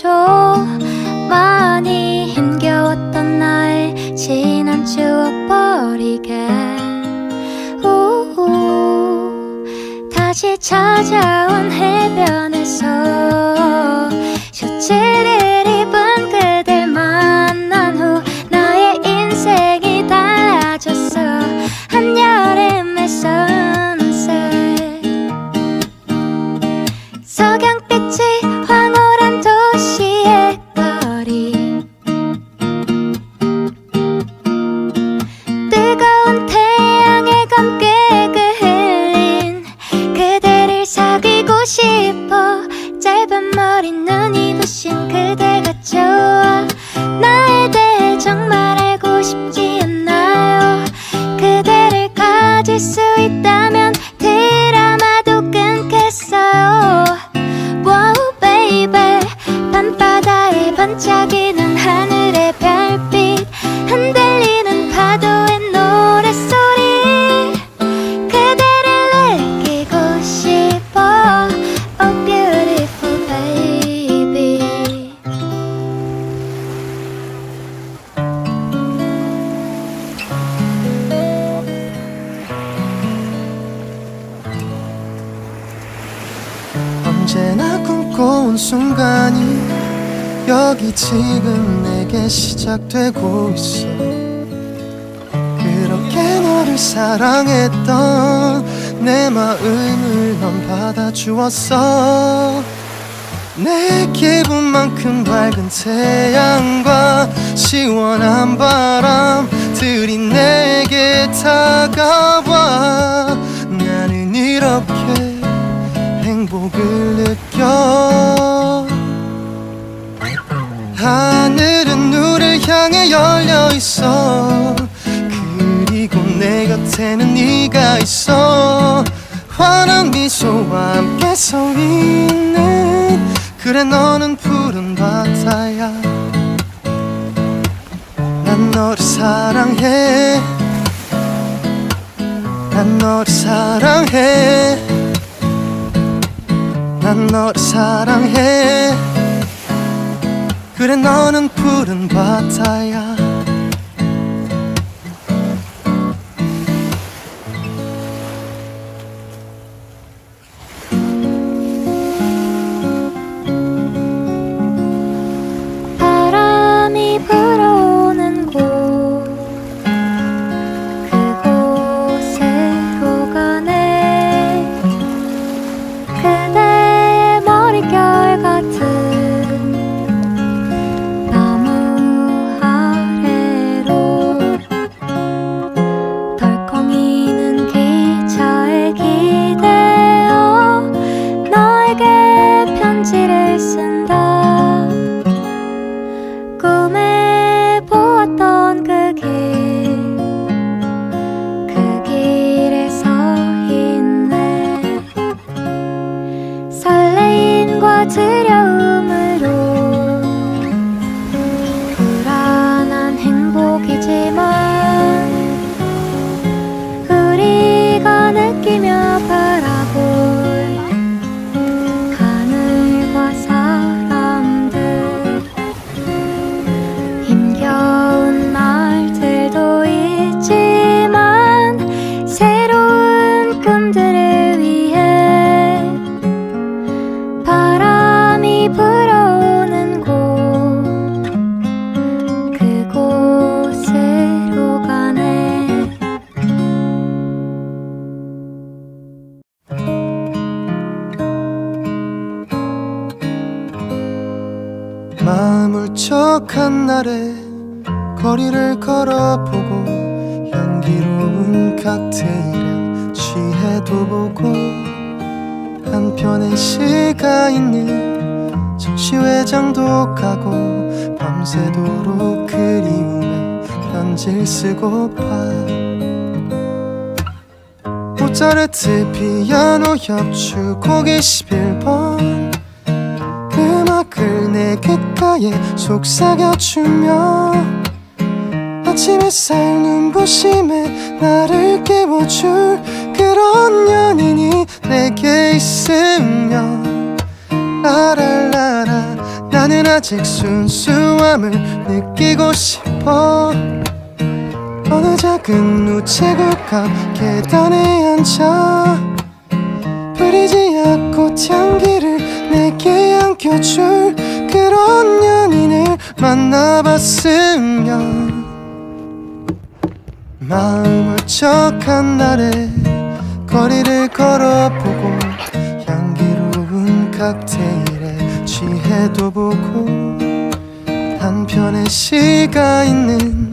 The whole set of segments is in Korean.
줘 많이 힘겨웠던 날 지난 추억 버리게. 우우 다시 찾아오 짧은 머리 눈이 부신 그대가 좋아. 나에 대해 정말 알고 싶지 않나요. 그대를 가질 수 있다면 드라마도 끊겠어요 언제나 꿈꿔온 순간이 여기 지금 내게 시작되고 있어. 그렇게 너를 사랑했던 내 마음을 넌 받아주었어. 내 기분만큼 밝은 태양과 시원한 바람 들이 내게 다가와 느껴 하늘은 너를 향해 열려 있어. 그리고 내 곁에는 네가 있어. 환한 미소와 함께 서 있는 그래 너는 푸른 바다야. 난 너를 사랑해. 난 너를 사랑해 난 너를 사랑해. 그래 너는 푸른 바다야 울적한 날에 거리를 걸어보고 향기로운 칵테일에 취해도 보고 한편에 시가 있는 전시회장도 가고 밤새도록 그리움에 편지를 쓰고파. 모차르트 피아노 협주 곡 21번 음악을 내귓 가에 속삭여주며 아침 햇살 눈부심에 나를 깨워줄 그런 연인이 내게 있으면 라랄라라 나는 아직 순수함을 느끼고 싶어. 어느 작은 우체국 앞 계단에 앉아 뿌리지 않고 향기를 내게 안겨줄 그런 연인을 만나봤으면 마음 울적한 날에 거리를 걸어보고 향기로운 칵테일에 취해도 보고 한편의 시가 있는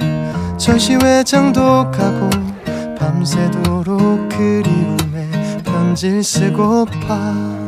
전시회장도 가고 밤새도록 그리움에 편지를 쓰고파